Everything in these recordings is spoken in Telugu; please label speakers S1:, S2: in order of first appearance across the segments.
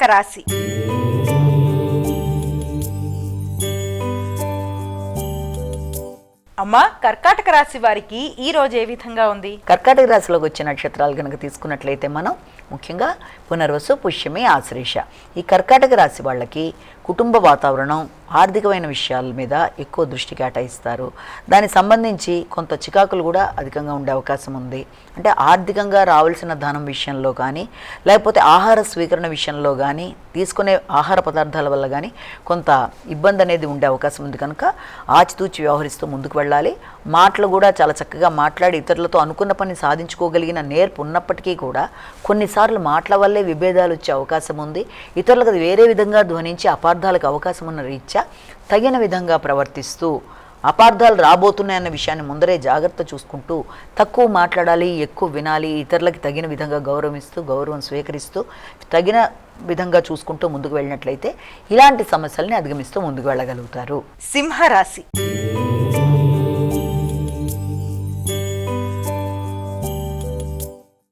S1: కర్కాటక రాశి. అమ్మా కర్కాటక రాశి వారికి ఈ రోజు ఏ విధంగా ఉంది?
S2: కర్కాటక రాశిలోకి వచ్చే నక్షత్రాలు కనుక తీసుకున్నట్లయితే మనం ముఖ్యంగా పునర్వసు పుష్యమి ఆశ్రేష. ఈ కర్కాటక రాశి వాళ్ళకి కుటుంబ వాతావరణం ఆర్థికమైన విషయాల మీద ఎక్కువ దృష్టి కేటాయిస్తారు. దానికి సంబంధించి కొంత చికాకులు కూడా అధికంగా ఉండే అవకాశం ఉంది. అంటే ఆర్థికంగా రావాల్సిన ధనం విషయంలో కానీ లేకపోతే ఆహార స్వీకరణ విషయంలో కానీ తీసుకునే ఆహార పదార్థాల వల్ల కానీ కొంత ఇబ్బంది అనేది ఉండే అవకాశం ఉంది కనుక ఆచితూచి వ్యవహరిస్తూ ముందుకు వెళ్ళాలి. మాటలు కూడా చాలా చక్కగా మాట్లాడి ఇతరులతో అనుకున్న పని సాధించుకోగలిగిన నేర్పు ఉన్నప్పటికీ కూడా కొన్నిసార్లు మాటల వల్లే విభేదాలు వచ్చే అవకాశం ఉంది. ఇతరులకు వేరే విధంగా ధ్వనించి అపార్థాలకు అవకాశం ఉన్న రీత్యా తగిన విధంగా ప్రవర్తిస్తూ అపార్థాలు రాబోతున్నాయన్న విషయాన్ని ముందరే జాగ్రత్త చూసుకుంటూ తక్కువ మాట్లాడాలి ఎక్కువ వినాలి ఇతరులకి తగిన విధంగా గౌరవిస్తూ గౌరవం స్వీకరిస్తూ తగిన విధంగా చూసుకుంటూ ముందుకు వెళ్ళినట్లయితే ఇలాంటి సమస్యల్ని అధిగమిస్తూ ముందుకు వెళ్ళగలుగుతారు.
S1: సింహరాశి.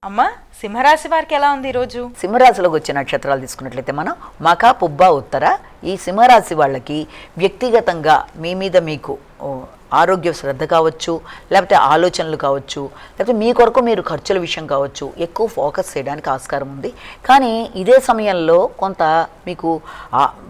S1: అమ్మా సింహరాశి వారికి ఎలా ఉంది ఈరోజు
S2: సింహరాశిలోకి వచ్చే నక్షత్రాలు తీసుకున్నట్లయితే మనం మక పుబ్బ ఉత్తర. ఈ సింహరాశి వాళ్ళకి వ్యక్తిగతంగా మీ మీద మీకు ఆరోగ్య శ్రద్ధ కావచ్చు లేకపోతే ఆలోచనలు కావచ్చు లేకపోతే మీ కొరకు మీరు ఖర్చుల విషయం కావచ్చు ఎక్కువ ఫోకస్ చేయడానికి ఆస్కారం ఉంది. కానీ ఇదే సమయంలో కొంత మీకు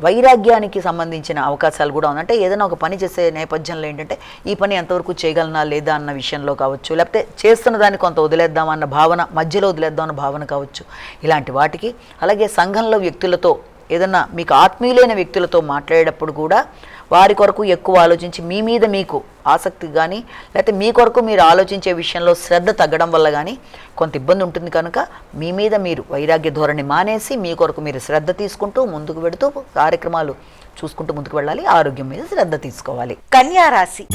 S2: వైరాగ్యానికి సంబంధించిన అవకాశాలు కూడా ఉందంటే ఏదైనా ఒక పని చేసే నేపథ్యంలో ఏంటంటే ఈ పని ఎంతవరకు చేయగలనా లేదా అన్న విషయంలో కావచ్చు లేకపోతే చేస్తున్న దాన్ని కొంత వదిలేద్దాం అన్న భావన మధ్యలో వదిలేద్దాం అన్న భావన కావచ్చు. ఇలాంటి వాటికి అలాగే సంఘంలో వ్యక్తులతో ఏదన్నా మీకు ఆత్మీయులైన వ్యక్తులతో మాట్లాడేటప్పుడు కూడా వారి కొరకు ఎక్కువ ఆలోచించి మీ మీద మీకు ఆసక్తి కానీ లేకపోతే మీ కొరకు మీరు ఆలోచించే విషయంలో శ్రద్ధ తగ్గడం వల్ల కానీ కొంత ఇబ్బంది ఉంటుంది కనుక మీ మీద మీరు వైరాగ్య ధోరణి మానేసి మీ కొరకు మీరు శ్రద్ధ తీసుకుంటూ ముందుకు పెడుతూ కార్యక్రమాలు చూసుకుంటూ ముందుకు వెళ్ళాలి. ఆరోగ్యం మీద శ్రద్ధ తీసుకోవాలి.
S1: కన్యా రాశి.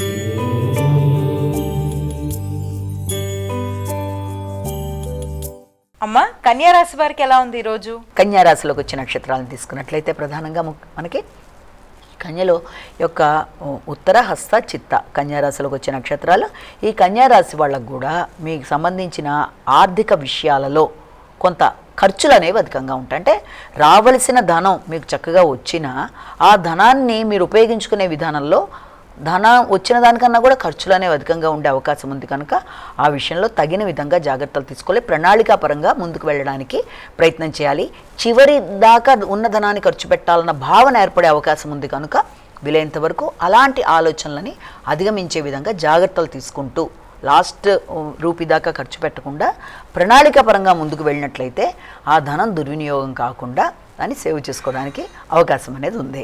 S1: అమ్మ కన్యారాశి వారికి ఎలా ఉంది ఈరోజు?
S2: కన్యారాశిలోకి వచ్చే నక్షత్రాలను తీసుకున్నట్లయితే ప్రధానంగా మనకి కన్యలో యొక్క ఉత్తర హస్త చిత్త కన్యారాశిలోకి వచ్చే నక్షత్రాలు. ఈ కన్యారాశి వాళ్ళకు కూడా మీకు సంబంధించిన ఆర్థిక విషయాలలో కొంత ఖర్చులు అనేవి అధికంగా ఉంటాయి. అంటే రావలసిన ధనం మీకు చక్కగా వచ్చినా ఆ ధనాన్ని మీరు ఉపయోగించుకునే విధానంలో ధనం వచ్చిన దానికన్నా కూడా ఖర్చులు అనేవి అధికంగా ఉండే అవకాశం ఉంది కనుక ఆ విషయంలో తగిన విధంగా జాగ్రత్తలు తీసుకోవాలి. ప్రణాళికాపరంగా ముందుకు వెళ్ళడానికి ప్రయత్నం చేయాలి. చివరి దాకా ఉన్న ధనాన్ని ఖర్చు పెట్టాలన్న భావన ఏర్పడే అవకాశం ఉంది కనుక వీలైనంత వరకు అలాంటి ఆలోచనలని అధిగమించే విధంగా జాగ్రత్తలు తీసుకుంటూ లాస్ట్ రూపీ దాకా ఖర్చు పెట్టకుండా ప్రణాళికాపరంగా ముందుకు వెళ్ళినట్లయితే ఆ ధనం దుర్వినియోగం కాకుండా దాన్ని సేవ్ చేసుకోవడానికి అవకాశం అనేది ఉంది.